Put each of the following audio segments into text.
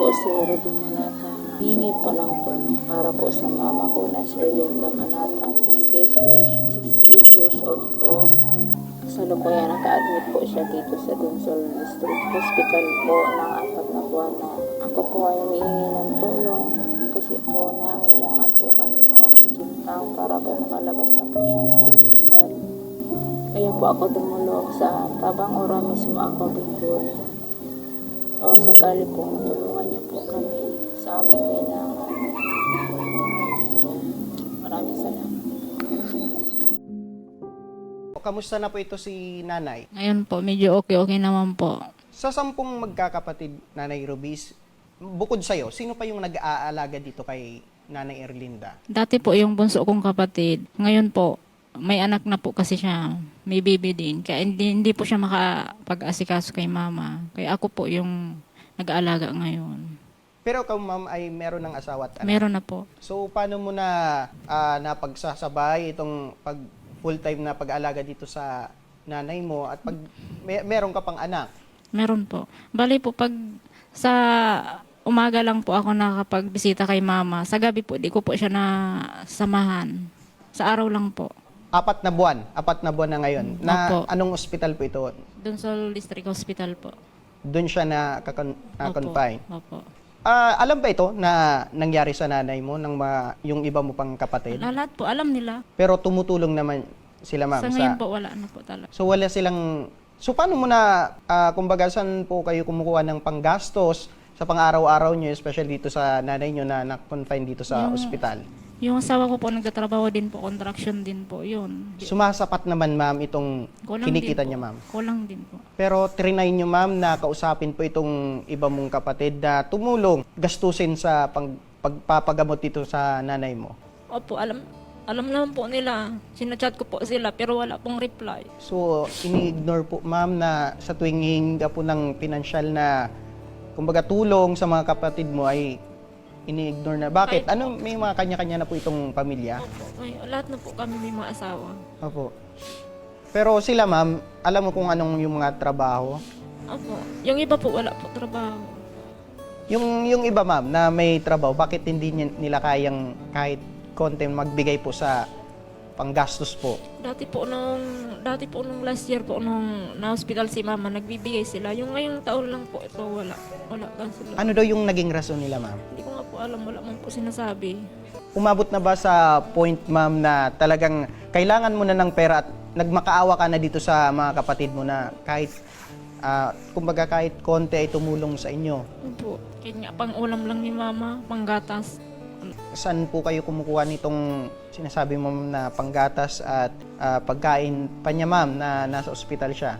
po si Ruben Manata. Hingi po ng tulong para po sa mama ko na si Linda Manata, 68 years, 68 years old po. Sa Lukuya, naka-admit po siya dito sa Dunsol District Hospital po ng apat na buwan na ako po ay humihingi ng tulong kasi po nangailangan po kami ng oxygen tank para po makalabas na po siya ng hospital. Kaya po ako dumulog sa Tabang Ora mismo ako Bicol. O sakali po tulungan niyo po kami sa aming kailangan. Maraming salamat. O, Kamusta na po ito si nanay? Ngayon po, medyo okay-okay naman po. Sa sampung magkakapatid, Nanay Rubis, bukod sa'yo, sino pa yung nag-aalaga dito kay Nanay Erlinda? Dati po yung bunso kong kapatid. Ngayon po, may anak na po kasi siya. May baby din. Kaya hindi, hindi po siya makapag-asikaso kay mama. Kaya ako po yung nag-aalaga ngayon. Pero ikaw, ma'am, ay meron ng asawa at anak. Meron na po. So, paano mo na ah, napagsasabay itong pag full-time na pag-aalaga dito sa nanay mo at pag may, meron ka pang anak? Meron po. Bali po, pag sa umaga lang po ako nakapagbisita kay mama. Sa gabi po, di ko po siya na samahan. Sa araw lang po. Apat na buwan. Apat na buwan na ngayon. Na Opo. anong ospital po ito? Doon sa District Hospital po. Doon siya na kakon- na Opo. confine. Opo. Ah, alam ba ito na nangyari sa nanay mo ng ma- yung iba mo pang kapatid? Lahat po, alam nila. Pero tumutulong naman sila ma'am Sa ngayon po, wala na po talaga. So wala silang So paano mo na ah, kumbaga saan po kayo kumukuha ng panggastos sa pang-araw-araw niyo especially dito sa nanay niyo na na-confine dito sa Yung- ospital? Yung asawa ko po, nagtatrabaho din po, contraction din po, yun. Sumasapat naman ma'am itong Kulang kinikita din niya po. ma'am. Kulang din po. Pero trinay niyo ma'am na kausapin po itong iba mong kapatid na tumulong gastusin sa pang, pagpapagamot dito sa nanay mo. Opo, alam alam naman po nila. Sinachat ko po sila pero wala pong reply. So, ini-ignore po ma'am na sa tuwing hihinga po ng pinansyal na kumbaga tulong sa mga kapatid mo ay ini-ignore na. Bakit? Ano may mga kanya-kanya na po itong pamilya? Opo, may, lahat na po kami may mga asawa. Opo. Pero sila ma'am, alam mo kung anong yung mga trabaho? Opo, yung iba po wala po trabaho. Yung yung iba ma'am na may trabaho, bakit hindi ni- nila kayang kahit konti magbigay po sa panggastos po? Dati po nung dati po nung last year po nung na-hospital si mama, nagbibigay sila. Yung ngayong taon lang po ito wala. Wala lang sila. Ano daw yung naging rason nila ma'am? Hindi ko nga po alam, wala man po sinasabi. Umabot na ba sa point, ma'am, na talagang kailangan mo na ng pera at nagmakaawa ka na dito sa mga kapatid mo na kahit, ah, kumbaga kahit konti ay tumulong sa inyo? Opo, kahit nga pang ulam lang ni mama, pang gatas. Saan po kayo kumukuha nitong sinasabi mo na panggatas at ah, pagkain pa niya, ma'am, na nasa ospital siya?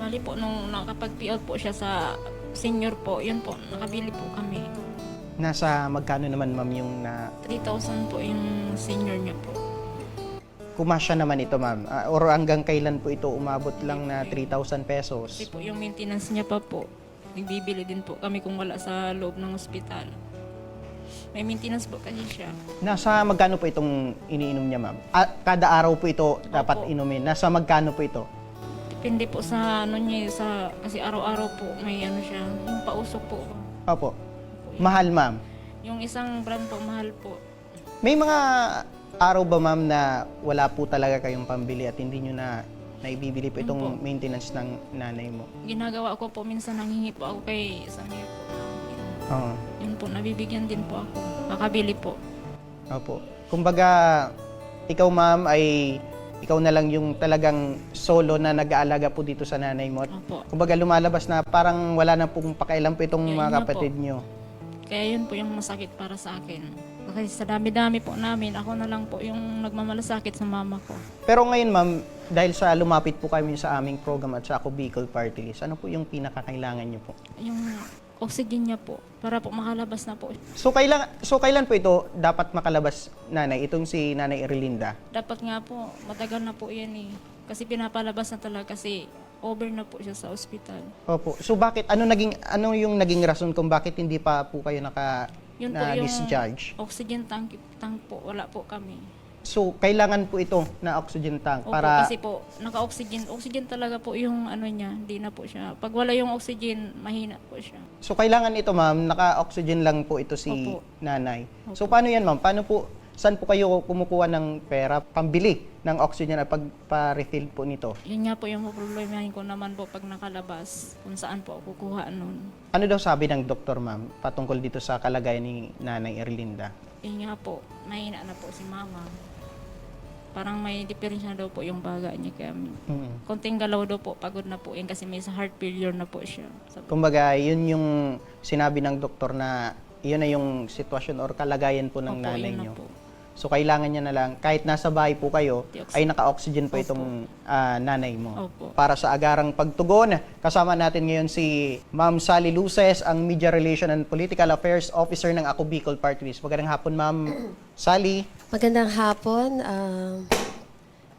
Mali po nung nakapag-PL po siya sa senior po, yun po, nakabili po kami. Nasa magkano naman, ma'am, yung na 3,000 po yung senior niya po. kumasya naman ito, ma'am? Ah, or hanggang kailan po ito umabot lang na 3,000 pesos? Kasi po yung maintenance niya pa po, nagbibili din po kami kung wala sa loob ng ospital. May maintenance po kasi siya. Nasa magkano po itong iniinom niya, ma'am? Ah, kada araw po ito dapat Opo. inumin. Nasa magkano po ito? Depende po sa ano niya, sa, kasi araw-araw po may ano siya, yung pausok po. Opo. Mahal, ma'am. Yung isang brand po, mahal po. May mga araw ba, ma'am, na wala po talaga kayong pambili at hindi nyo na naibibili po itong maintenance ng nanay mo? Ginagawa ko po, minsan nanghingi po ako kay niya po. Oo. Yun po, nabibigyan din po ako. Makabili po. Opo. Kumbaga, ikaw, ma'am, ay ikaw na lang yung talagang solo na nag-aalaga po dito sa nanay mo. Opo. kumbaga lumalabas na parang wala na pong pakialam po itong Yun mga nga po. kapatid nyo. Kaya yun po yung masakit para sa akin. Kasi sa dami-dami po namin, ako na lang po yung nagmamalasakit sa mama ko. Pero ngayon, ma'am, dahil sa lumapit po kami sa aming program at sa ako Bicol Party List, ano po yung pinakakailangan nyo po? Yung oxygen niya po, para po makalabas na po. So kailan so kailan po ito dapat makalabas nanay itong si Nanay Erlinda? Dapat nga po, matagal na po yan eh. Kasi pinapalabas na talaga kasi over na po siya sa ospital. Opo. So bakit ano naging ano yung naging rason kung bakit hindi pa po kayo naka Yun po na yung discharge? oxygen tank, tank po, wala po kami. So, kailangan po ito na oxygen tank Opo, para kasi po, naka-oxygen. Oxygen talaga po yung ano niya, hindi na po siya. Pag wala yung oxygen, mahina po siya. So kailangan ito ma'am, naka-oxygen lang po ito si Opo. nanay. So paano yan ma'am? Paano po, saan po kayo kumukuha ng pera pambili ng oxygen at pagpa-refill po nito? Yun nga po yung problemahin ko naman po pag nakalabas, kung saan po ako kukuha nun. Ano daw sabi ng doktor ma'am patungkol dito sa kalagayan ni nanay Erlinda? Yun nga po, mahina na po si mama. Parang may diferensya daw po yung baga niya kaya Mm. konting galaw daw po, pagod na po yan kasi may sa heart failure na po siya. Sabi- Kumbaga, yun yung sinabi ng doktor na yun na yung sitwasyon or kalagayan po ng Opo, nanay yun na niyo. po. So kailangan niya na lang, kahit nasa bahay po kayo, ay naka-oxygen po Opo. itong ah, nanay mo. Opo. Para sa agarang pagtugon, kasama natin ngayon si Ma'am Sally Luces, ang Media Relation and Political Affairs Officer ng Ako Bicol Party List. Magandang hapon, Ma'am Sally. Magandang hapon. Um,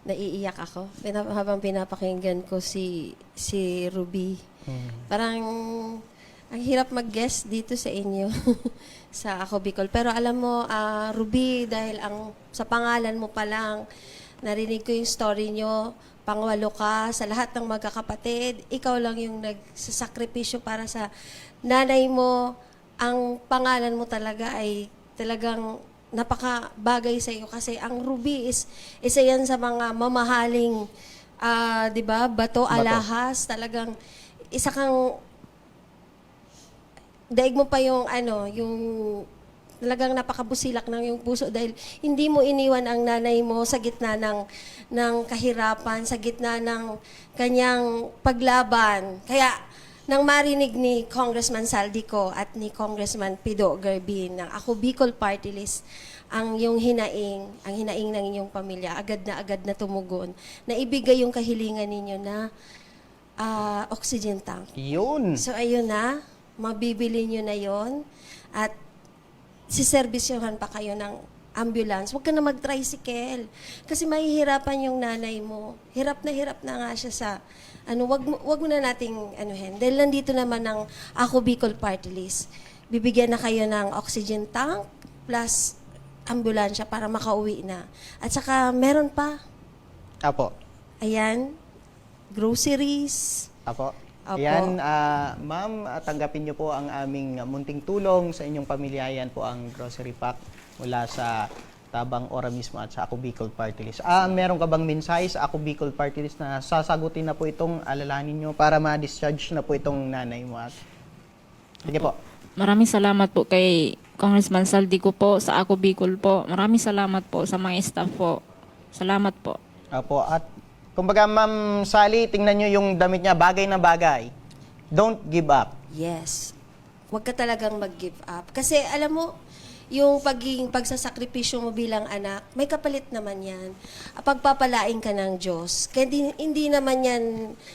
naiiyak ako Pinap- habang pinapakinggan ko si si Ruby. Parang ang hirap mag-guess dito sa inyo sa Ako Bicol. Pero alam mo, ah, Ruby, dahil ang sa pangalan mo pa lang, narinig ko yung story nyo, pangwalo ka sa lahat ng magkakapatid, ikaw lang yung nagsasakripisyo para sa nanay mo, ang pangalan mo talaga ay talagang napaka bagay sa iyo kasi ang ruby is isa yan sa mga mamahaling ah, 'di ba bato alahas. Talagang isa kang daig mo pa yung ano yung talagang napakabusilak ng yung puso dahil hindi mo iniwan ang nanay mo sa gitna ng ng kahirapan sa gitna ng kanyang paglaban. Kaya nang marinig ni Congressman Saldico at ni Congressman Pido Garbin ng Ako Bicol Party List ang yung hinaing, ang hinaing ng inyong pamilya, agad na agad na tumugon, na ibigay yung kahilingan ninyo na ah, oxygen tank. Yun. So ayun na, mabibili nyo na yon at siservisyohan pa kayo ng ambulance. Huwag ka na mag-tricycle. Kasi mahihirapan yung nanay mo. Hirap na hirap na nga siya sa, ano, wag, wag mo na nating, ano hen. Dahil nandito naman ng Ako Bicol Party List. Bibigyan na kayo ng oxygen tank plus ambulansya para makauwi na. At saka meron pa, Apo. ayan, groceries, Apo. Apo. Yan, ah, ma'am, tanggapin niyo po ang aming munting tulong sa inyong pamilya. Yan po ang grocery pack mula sa Tabang Ora mismo at sa Ako Bicol Party List. Ah, meron ka bang mensahe sa Ako Bicol Party List na sasagutin na po itong alalahanin niyo para ma-discharge na po itong nanay mo? At... Sige po. Maraming salamat po kay Congressman Saldico po, sa Ako Bicol po. Maraming salamat po sa mga staff po. Salamat po. Apo, at kumbaga ma'am Sally, tingnan niyo yung damit niya, bagay na bagay. Don't give up. Yes. Huwag ka talagang mag-give up. Kasi alam mo, yung pagiging pagsasakripisyo mo bilang anak, may kapalit naman yan. Pagpapalain ka ng Diyos. Kaya hindi, hindi naman yan,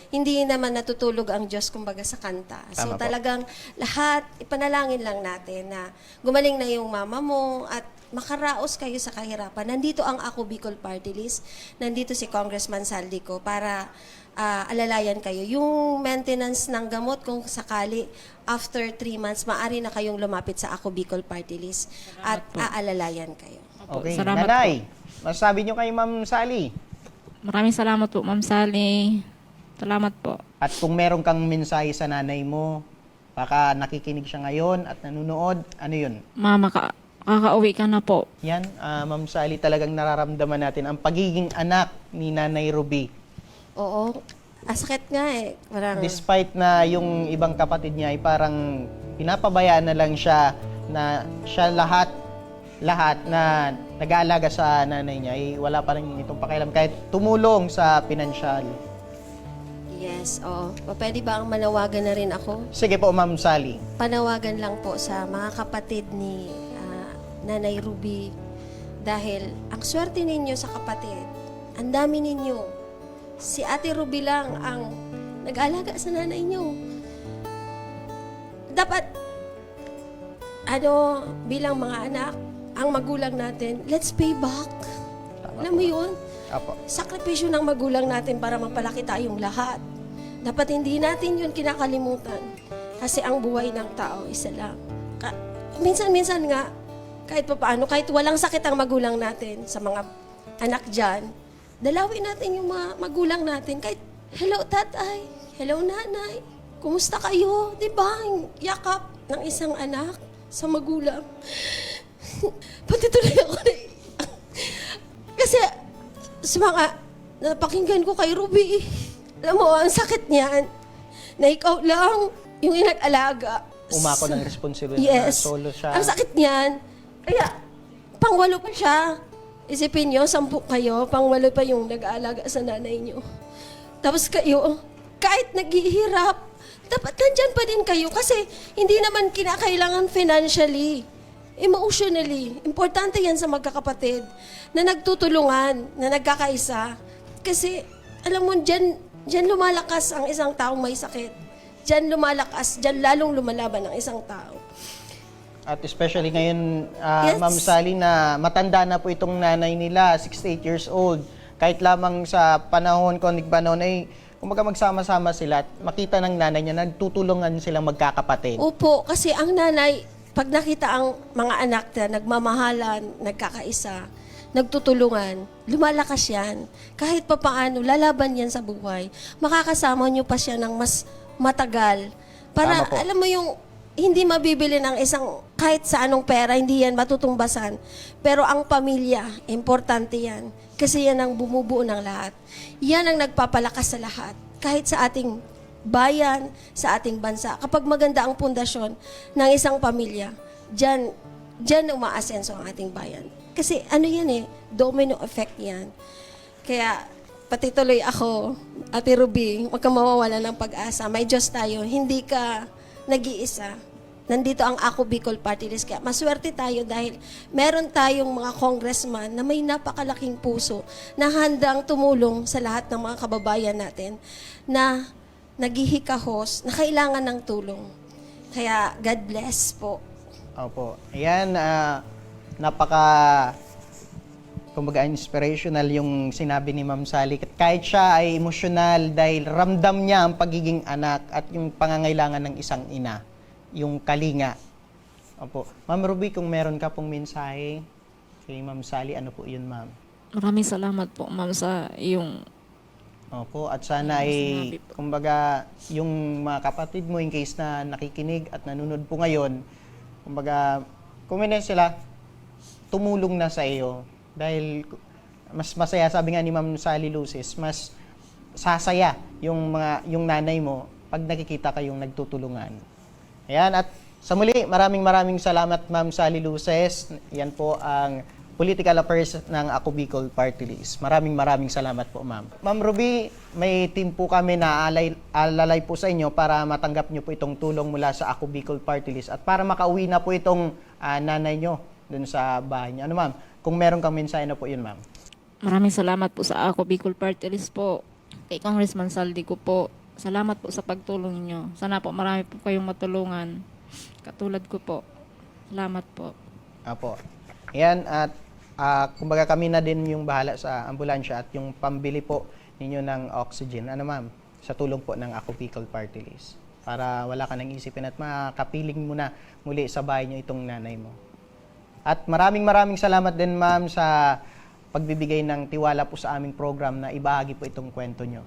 hindi naman natutulog ang Diyos kumbaga sa kanta. Tama So po. talagang lahat, ipanalangin lang natin na gumaling na yung mama mo at makaraos kayo sa kahirapan. Nandito ang Ako Bicol Party List. Nandito si Congressman Saldico para ah, alalayan kayo. Yung maintenance ng gamot, kung sakali, after three months, maaari na kayong lumapit sa Ako Bicol Party List at aalalayan kayo. Okay, salamat nanay, masasabi niyo kay ma'am Sally. Maraming salamat po, Ma'am Sally. Salamat po. At kung meron kang mensahe sa nanay mo, baka nakikinig siya ngayon at nanonood, ano yun? Mama, ka kakauwi ka na po. Yan, ah, Ma'am Sally, talagang nararamdaman natin ang pagiging anak ni Nanay Ruby. Oo. Asakit nga eh. Parang, Despite na yung ibang kapatid niya ay parang pinapabayaan na lang siya na siya lahat lahat na nag-aalaga sa nanay niya ay wala pa rin itong pakialam kahit tumulong sa pinansyal. yes, oo. O, Pwede ba ang manawagan na rin ako? Sige po, Ma'am Sally. panawagan lang po sa mga kapatid ni ah, Nanay Ruby dahil ang swerte ninyo sa kapatid, ang dami ninyo. Si Ate Ruby lang ang nag-alaga sa nanay nyo. Dapat, ano, bilang mga anak, ang magulang natin, let's pay back. Tama Alam mo yun? Apo. sakripisyo ng magulang natin para mapalaki tayong lahat. Dapat hindi natin yun kinakalimutan. Kasi ang buhay ng tao, isa lang. Minsan-minsan nga, kahit pa paano, kahit walang sakit ang magulang natin sa mga anak dyan, dalawin natin yung mga magulang natin. Kahit, hello tatay, hello nanay, kumusta kayo? Di ba? Yakap ng isang anak sa magulang. Pati tuloy ako na Kasi, sa mga napakinggan ko kay Ruby, alam mo, ang sakit niyan, na ikaw lang yung inag-alaga. Umako ng responsibilidad Yes. na solo siya. Ang sakit niyan. Kaya, pangwalo pa siya. Isipin niyo, sampu kayo, pangwalo pa yung nag-aalaga sa nanay niyo. Tapos kayo, kahit naghihirap, dapat nandyan pa din kayo kasi hindi naman kinakailangan financially, emotionally. Importante yan sa magkakapatid na nagtutulungan, na nagkakaisa. Kasi, alam mo, dyan, dyan lumalakas ang isang taong may sakit. Dyan lumalakas, dyan lalong lumalaban ang isang tao. At especially ngayon, ah, Yes. Ma'am Sally, na matanda na po itong nanay nila, 68 years old. Kahit lamang sa panahon, kondig panahon ay, kumbaga magsama-sama sila at makita ng nanay niya, nagtutulungan silang magkakapatid. Opo, kasi ang nanay, pag nakita ang mga anak na nagmamahalan, nagkakaisa, nagtutulungan, lumalakas yan. Kahit papaano, lalaban yan sa buhay. Makakasama niyo pa siya ng mas matagal. Para, alam mo yung, hindi mabibili ng isang, kahit sa anong pera, hindi yan matutungbasan. Pero ang pamilya, importante yan. Kasi yan ang bumubuo ng lahat. Yan ang nagpapalakas sa lahat. Kahit sa ating bayan, sa ating bansa. Kapag maganda ang pundasyon ng isang pamilya, dyan, dyan umaasenso ang ating bayan. Kasi ano yan eh, domino effect yan. Kaya pati tuloy ako, Ate Ruby, huwag kang mawawala ng pag-asa. May Diyos tayo, hindi ka nag-iisa. Nandito ang Ako Bicol Party List. Kaya maswerte tayo dahil meron tayong mga congressman na may napakalaking puso na handang tumulong sa lahat ng mga kababayan natin na naghihikahos, na kailangan ng tulong. Kaya God bless po. Opo. Ayan, ah, napaka kumbaga inspirational yung sinabi ni Ma'am Sally. Kahit siya ay emosyonal dahil ramdam niya ang pagiging anak at yung pangangailangan ng isang ina, yung kalinga. Opo. Ma'am Ruby, kung meron ka pong mensahe kay Ma'am Sally, ano po yun, Ma'am? Maraming salamat po, ma'am, sa iyong Opo, at sana ay, kumbaga, yung mga kapatid mo in case na nakikinig at nanonood po ngayon, kumbaga, kung may sila, tumulong na sa iyo. Dahil mas masaya, sabi nga ni Ma'am Sally Lucis, mas sasaya yung mga yung nanay mo pag nakikita kayong nagtutulungan. Ayan, at sa muli, maraming maraming salamat Ma'am Sally Luces. Yan po ang political affairs ng Ako Bicol Party List. Maraming maraming salamat po, Ma'am. Ma'am Ruby, may team po kami na alay, alalay po sa inyo para matanggap nyo po itong tulong mula sa Ako Bicol Party List at para makauwi na po itong ah, nanay nyo dun sa bahay niyo. Ano, Ma'am? Kung meron kang mensahe na po yun, Ma'am. Maraming salamat po sa ako, Bicol Party List po. Kay Congressman Saldi ko po. Salamat po sa pagtulong niyo. Sana po marami po kayong matulungan. Katulad ko po. Salamat po. Apo. Ayan, at ah, kumbaga kami na din yung bahala sa ambulansya at yung pambili po ninyo ng oxygen. Ano ma'am? Sa tulong po ng Ako Bicol Party List. Para wala ka nang isipin at makapiling mo na muli sa bahay niyo itong nanay mo. At maraming maraming salamat din ma'am sa pagbibigay ng tiwala po sa aming program na ibahagi po itong kwento nyo.